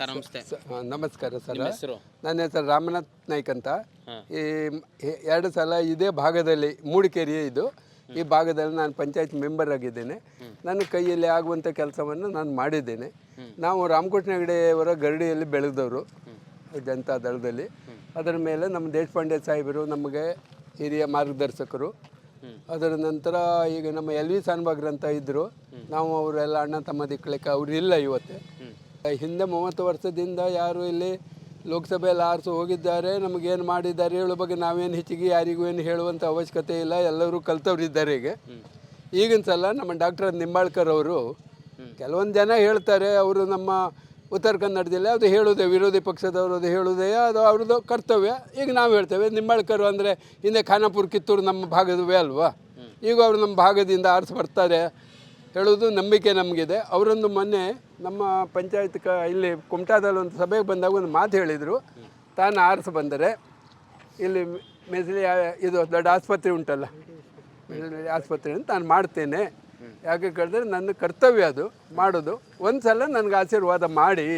Sir ನಮಸ್ತೆ. ನಮಸ್ಕಾರ sir. ಹೆಸರು? ನನ್ನ ಹೆಸರು ರಾಮನಾಥ್ ನಾಯ್ಕ್ ಅಂತ. ಈ ಎರಡು ಸಲ ಇದೇ ಭಾಗದಲ್ಲಿ ಮೂಡಿಕೆರೆ ಇದು. ಈ ಭಾಗದಲ್ಲಿ ನಾನು ಪಂಚಾಯತ್ ಮೆಂಬರ್ ಆಗಿದ್ದೇನೆ. ನನ್ನ ಕೈಯಲ್ಲಿ ಆಗುವಂಥ ಕೆಲಸವನ್ನು ನಾನು ಮಾಡಿದ್ದೇನೆ. ನಾವು ರಾಮಕೃಷ್ಣ ಹೆಗಡೆಯವರ ಗರಡಿಯಲ್ಲಿ ಬೆಳೆದವರು ಜನತಾ ದಳದಲ್ಲಿ. ಅದರ ಮೇಲೆ ನಮ್ಮ ದೇಶಪಾಂಡೆ ಸಾಹೇಬರು ನಮಗೆ ಹಿರಿಯ ಮಾರ್ಗದರ್ಶಕರು. ಅದರ ನಂತರ ಈಗ ನಮ್ಮ ಎಲ್ ವಿ ಸಾನ್ಬಾಗ್ರಂತ ಇದ್ದರು ನಾವು ಅವರೆಲ್ಲ ಅಣ್ಣ ತಮ್ಮ ದಿಕ್ಕಲಿಕ್ಕೆ ಅವ್ರು ಇಲ್ಲ ಇವತ್ತು. ಹಿಂದೆ ಮೂವತ್ತು ವರ್ಷದಿಂದ ಯಾರು ಇಲ್ಲಿ ಲೋಕಸಭೆಯಲ್ಲಿ ಆರಿಸು ಹೋಗಿದ್ದಾರೆ, ನಮಗೇನು ಮಾಡಿದ್ದಾರೆ ಹೇಳೋ ಬಗ್ಗೆ ನಾವೇನು ಹೆಚ್ಚಿಗೆ ಯಾರಿಗೂ ಏನು ಹೇಳುವಂಥ ಅವಶ್ಯಕತೆ ಇಲ್ಲ, ಎಲ್ಲರೂ ಕಲ್ತವ್ರು ಇದ್ದಾರೆ ಈಗ. ಈಗಿನ ಸಲ ನಮ್ಮ ಡಾಕ್ಟರ್ ನಿಂಬಾಳ್ಕರ್ ಅವರು ಕೆಲವೊಂದು ಜನ ಹೇಳ್ತಾರೆ, ಅವರು ನಮ್ಮ ಉತ್ತರ ಕನ್ನಡ ಜಿಲ್ಲೆ ಅದು ಹೇಳುವುದೇ ವಿರೋಧಿ ಪಕ್ಷದವರು ಅದು ಹೇಳುವುದೇ ಅದು ಅವ್ರದ್ದು ಕರ್ತವ್ಯ. ಈಗ ನಾವು ಹೇಳ್ತೇವೆ, ನಿಂಬಾಳ್ಕರು ಅಂದರೆ ಹಿಂದೆ ಖಾನಾಪುರ ಕಿತ್ತೂರು ನಮ್ಮ ಭಾಗದವೇ ಅಲ್ವಾ? ಈಗ ಅವರು ನಮ್ಮ ಭಾಗದಿಂದ ಆರಿಸಿ ಬರ್ತಾರೆ. ಹೇಳೋದು ನಂಬಿಕೆ ನಮಗಿದೆ. ಅವರೊಂದು ಮೊನ್ನೆ ನಮ್ಮ ಪಂಚಾಯತ್ ಕ, ಇಲ್ಲಿ ಕುಮಟಾದಲ್ಲಿ ಒಂದು ಸಭೆಗೆ ಬಂದಾಗ ಒಂದು ಮಾತು ಹೇಳಿದರು. ತಾನು ಆರಿಸಿ ಬಂದರೆ ಇಲ್ಲಿ ಮೆಸಲಿ ಇದು ದೊಡ್ಡ ಆಸ್ಪತ್ರೆ ಉಂಟಲ್ಲ. ಆಸ್ಪತ್ರೆ ಅಂತ ನಾನು ಮಾಡ್ತೇನೆ. ಯಾಕೆ ಕೇಳಿದ್ರೆ ನನ್ನ ಕರ್ತವ್ಯ ಅದು, ಮಾಡೋದು. ಒಂದು ಸಲ ನನಗೆ ಆಶೀರ್ವಾದ ಮಾಡಿ.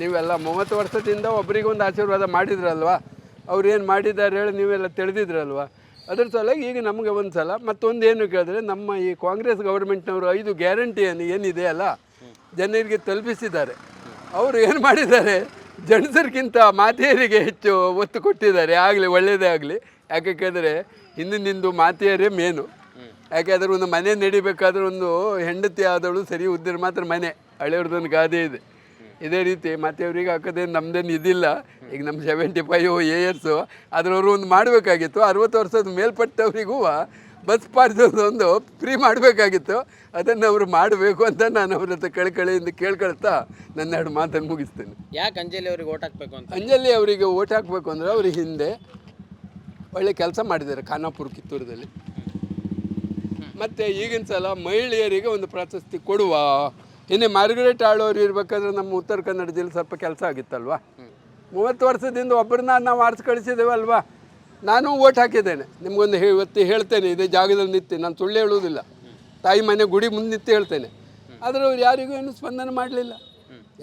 ನೀವೆಲ್ಲ ಮೂವತ್ತು ವರ್ಷದಿಂದ ಒಬ್ರಿಗೊಂದು ಆಶೀರ್ವಾದ ಮಾಡಿದ್ರಲ್ವಾ? ಅವ್ರು ಏನು ಮಾಡಿದ್ದಾರೆ ಹೇಳಿ ನೀವೆಲ್ಲ ತಿಳಿದಿದ್ರಲ್ವಾ? ಅದ್ರ ಸಲುವಾಗಿ ಈಗ ನಮಗೆ ಒಂದು ಸಲ ಮತ್ತೊಂದು ಏನು ಕೇಳಿದ್ರೆ ನಮ್ಮ ಈ ಕಾಂಗ್ರೆಸ್ ಗೌರ್ಮೆಂಟ್ನವರು ಐದು ಗ್ಯಾರಂಟಿಯನ್ನು ಏನಿದೆ ಅಲ್ಲ, ಜನರಿಗೆ ತಲುಪಿಸಿದ್ದಾರೆ. ಅವರು ಏನು ಮಾಡಿದ್ದಾರೆ, ಜನಸರ್ಗಿಂತ ಮಾತೆಯರಿಗೆ ಹೆಚ್ಚು ಒತ್ತು ಕೊಟ್ಟಿದ್ದಾರೆ, ಆಗಲಿ ಒಳ್ಳೆಯದೇ ಆಗಲಿ. ಯಾಕೆ ಕೇಳಿದ್ರೆ, ಹಿಂದಿನಿಂದು ಮಾತೆಯರೇ ಮೇನು. ಯಾಕೆಂದರೆ ಒಂದು ಮನೆ ನಡಿಬೇಕಾದ್ರೆ ಒಂದು ಹೆಂಡತಿ ಆದವಳು ಸರಿ ಉದ್ದಿರ ಮಾತ್ರ ಮನೆ, ಹಳೆಯವ್ರದ್ದೊಂದು ಗಾದೆ ಇದೆ. ಇದೇ ರೀತಿ ಮತ್ತೆ ಅವ್ರಿಗೆ ಹಾಕೋದೇನು ನಮ್ದೇನು ಇದಿಲ್ಲ. ಈಗ ನಮ್ಮ ಸೆವೆಂಟಿ ಫೈವ್ ಇಯರ್ಸು ಅವರು ಒಂದು ಮಾಡಬೇಕಾಗಿತ್ತು. ಅರವತ್ತು ವರ್ಷದ ಮೇಲ್ಪಟ್ಟವರಿಗೂ ಬಸ್ ಒಂದು ಫ್ರೀ ಮಾಡಬೇಕಾಗಿತ್ತು. ಅದನ್ನು ಅವರು ಮಾಡಬೇಕು ಅಂತ ನಾನು ಅವ್ರ ಹತ್ರ ಕಳ್ಕಳಿಯಿಂದ ಕೇಳ್ಕೊಳ್ತಾ ನನ್ನ ಎರಡು ಮಾತನ್ನು ಮುಗಿಸ್ತೇನೆ. ಯಾಕೆ ಅಂಜಲಿ ಅವ್ರಿಗೆ ಓಟ್ ಹಾಕ್ಬೇಕು ಅಂತ? ಅಂಜಲಿ ಅವರಿಗೆ ಓಟ್ ಹಾಕಬೇಕು ಅಂದರೆ ಅವ್ರ ಹಿಂದೆ ಒಳ್ಳೆ ಕೆಲಸ ಮಾಡಿದ್ದಾರೆ ಖಾನಾಪುರ ಕಿತ್ತೂರದಲ್ಲಿ. ಮತ್ತು ಈಗಿನ ಸಲ ಮಹಿಳೆಯರಿಗೆ ಒಂದು ಪ್ರಶಸ್ತಿ ಕೊಡುವ ಇನ್ನೇ ಮಾರ್ಗರೇಟ್ ಆಳೋರು ಇರ್ಬೇಕಾದ್ರೆ ನಮ್ಮ ಉತ್ತರ ಕನ್ನಡ ಜಿಲ್ಲೆ ಸ್ವಲ್ಪ ಕೆಲಸ ಆಗಿತ್ತಲ್ವಾ? ಮೂವತ್ತು ವರ್ಷದಿಂದ ಒಬ್ಬರನ್ನ ನಾವು ಆರಿಸಿ ಕಳಿಸಿದ್ದೇವಲ್ವಾ ನಾನು ಓಟ್ ಹಾಕಿದ್ದೇನೆ. ನಿಮಗೊಂದು ಇವತ್ತು ಹೇಳ್ತೇನೆ, ಇದೇ ಜಾಗದಲ್ಲಿ ನಿಂತು, ನಾನು ಸುಳ್ಳು ಹೇಳುವುದಿಲ್ಲ. ತಾಯಿ ಮನೆ ಗುಡಿ ಮುಂದೆ ನಿಂತು ಹೇಳ್ತೇನೆ. ಆದರೆ ಅವ್ರು ಯಾರಿಗೂ ಏನು ಸ್ಪಂದನೆ ಮಾಡಲಿಲ್ಲ.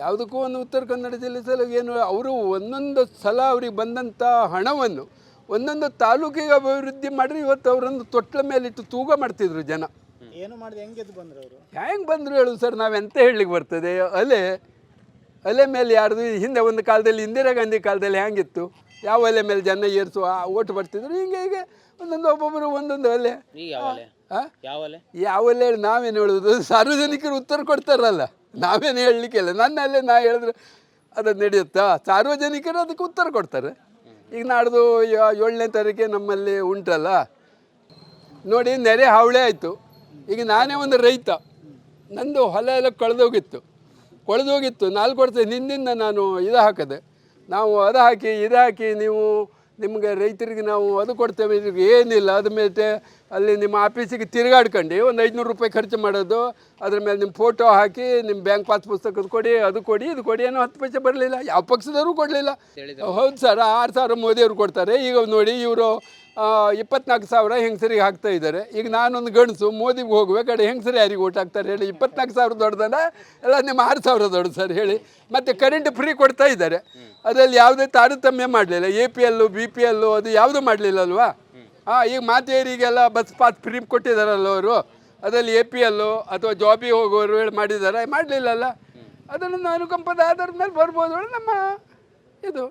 ಯಾವುದಕ್ಕೂ ಒಂದು ಉತ್ತರ ಕನ್ನಡ ಜಿಲ್ಲೆ ಸಲ ಏನು, ಅವರು ಒಂದೊಂದು ಸಲ ಅವ್ರಿಗೆ ಬಂದಂಥ ಹಣವನ್ನು ಒಂದೊಂದು ತಾಲೂಕಿಗೆ ಅಭಿವೃದ್ಧಿ ಮಾಡಿರಿ, ಇವತ್ತು ಅವರೊಂದು ತೊಟ್ಲ ಮೇಲಿಟ್ಟು ತೂಗ ಮಾಡ್ತಿದ್ರು ಜನ. ಏನು ಮಾಡಿದೆ? ಹೆಂಗೆ ಬಂದ್ರು ಅವರು? ಹೆಂಗೆ ಬಂದರು ಹೇಳು ಸರ್ ನಾವೆಂತ ಹೇಳಲಿಕ್ಕೆ ಬರ್ತದೆ? ಅಲೆ ಅಲೆ ಮೇಲೆ ಯಾರ್ದು ಹಿಂದೆ ಒಂದು ಕಾಲದಲ್ಲಿ ಇಂದಿರಾ ಗಾಂಧಿ ಕಾಲದಲ್ಲಿ ಹೆಂಗಿತ್ತು? ಯಾವ ಅಲೆ ಮೇಲೆ ಜನ ಏರಿಸುವ ಓಟ್ ಬರ್ತಿದ್ರು? ಹಿಂಗೆ ಹೀಗೆ. ಒಂದೊಂದು ಒಬ್ಬೊಬ್ಬರು ಒಂದೊಂದು ಅಲೆ. ಯಾವ ಅಲೆ? ಹೇಳಿ ನಾವೇನು ಹೇಳೋದು? ಸಾರ್ವಜನಿಕರು ಉತ್ತರ ಕೊಡ್ತಾರಲ್ಲ. ನಾವೇನು ಹೇಳಲಿಕ್ಕಿಲ್ಲ ನನ್ನಲ್ಲೇ ನಾ ಹೇಳಿದ್ರೆ ಅದು ನಡೆಯುತ್ತಾ? ಸಾರ್ವಜನಿಕರು ಅದಕ್ಕೆ ಉತ್ತರ ಕೊಡ್ತಾರೆ. ಈಗ ನಾಡ್ದು ಏಳನೇ ತಾರೀಕೆ ನಮ್ಮಲ್ಲಿ ಉಂಟಲ್ಲ. ನೋಡಿ ನೆರೆ ಹಾವಳಿ ಆಯಿತು. ಈಗ ನಾನೇ ಒಂದು ರೈತ. ನಂದು ಹೊಲ ಎಲ್ಲ ಕಳೆದೋಗಿತ್ತು. ಕೊಳೆದೋಗಿತ್ತು. ನಾಲ್ಕು ವರ್ಷ ನಿನ್ನಿಂದ ನಾನು ಇದು ಹಾಕಿದೆ. ನಾವು ಅದು ಹಾಕಿ ಇದು ಹಾಕಿ ನೀವು ನಿಮಗೆ ರೈತರಿಗೆ ನಾವು ಅದು ಕೊಡ್ತೇವೆ. ಇದಕ್ಕೆ ಏನಿಲ್ಲ. ಅದ್ರ ಮೇಲೆ ಅಲ್ಲಿ ನಿಮ್ಮ ಆಫೀಸಿಗೆ ತಿರುಗಾಡ್ಕೊಂಡು ಒಂದು ಐದುನೂರು ರೂಪಾಯಿ ಖರ್ಚು ಮಾಡೋದು. ಅದ್ರ ಮೇಲೆ ನಿಮ್ಮ ಫೋಟೋ ಹಾಕಿ ನಿಮ್ಮ ಬ್ಯಾಂಕ್ ಪಾಸ್ ಪುಸ್ತಕದ ಕೊಡಿ ಅದು ಕೊಡಿ ಇದು ಕೊಡಿ ಏನೋ ಹತ್ತು ಪೈಸೆ ಬರಲಿಲ್ಲ. ಯಾವ ಪಕ್ಷದವರು ಕೊಡಲಿಲ್ಲ. ಹೌದು ಸರ್. ಆರು ಸಾವಿರ ಮೋದಿಯವರು ಕೊಡ್ತಾರೆ. ಈಗ ನೋಡಿ ಇವರು ಇಪ್ಪತ್ನಾಲ್ಕು ಸಾವಿರ ಹೆಂಗಸರಿಗೆ ಹಾಕ್ತಾ ಇದ್ದಾರೆ. ಈಗ ನಾನೊಂದು ಗಂಡಸು, ಮೋದಿಗೆ ಹೋಗುವೆ ಕಡೆ ಹೆಂಗಸರು ಯಾರಿಗೆ ಓಟ್ ಹಾಕ್ತಾರೆ ಹೇಳಿ. ಇಪ್ಪತ್ನಾಲ್ಕು ಸಾವಿರ ದೊಡ್ಡದಲ್ಲ ಎಲ್ಲ ನಿಮ್ಮ ಆರು ಸಾವಿರ ದೊಡ್ಡ ಸರ್ ಹೇಳಿ. ಮತ್ತು ಕರೆಂಟ್ ಫ್ರೀ ಕೊಡ್ತಾ ಇದ್ದಾರೆ. ಅದರಲ್ಲಿ ಯಾವುದೇ ತಾರತಮ್ಯ ಮಾಡಲಿಲ್ಲ. A P L B P L ಅದು ಯಾವುದೂ ಮಾಡಲಿಲ್ಲ ಅಲ್ವಾ ಹಾಂ, ಈಗ ಮಾತೆಯರಿಗೆಲ್ಲ ಬಸ್ ಪಾಸ್ ಫ್ರೀ ಕೊಟ್ಟಿದ್ದಾರಲ್ಲ ಅವರು. ಅದರಲ್ಲಿ ಎ ಪಿ ಎಲ್ಲು ಅಥವಾ ಜಾಬಿಗೆ ಹೋಗೋರು ಹೇಳಿ ಮಾಡಿದ್ದಾರೆ? ಮಾಡಲಿಲ್ಲಲ್ಲ. ಅದನ್ನು ಅನುಕಂಪದ ಆಧಾರದ ಮೇಲೆ ಬರ್ಬೋದು ನಮ್ಮ ಇದು.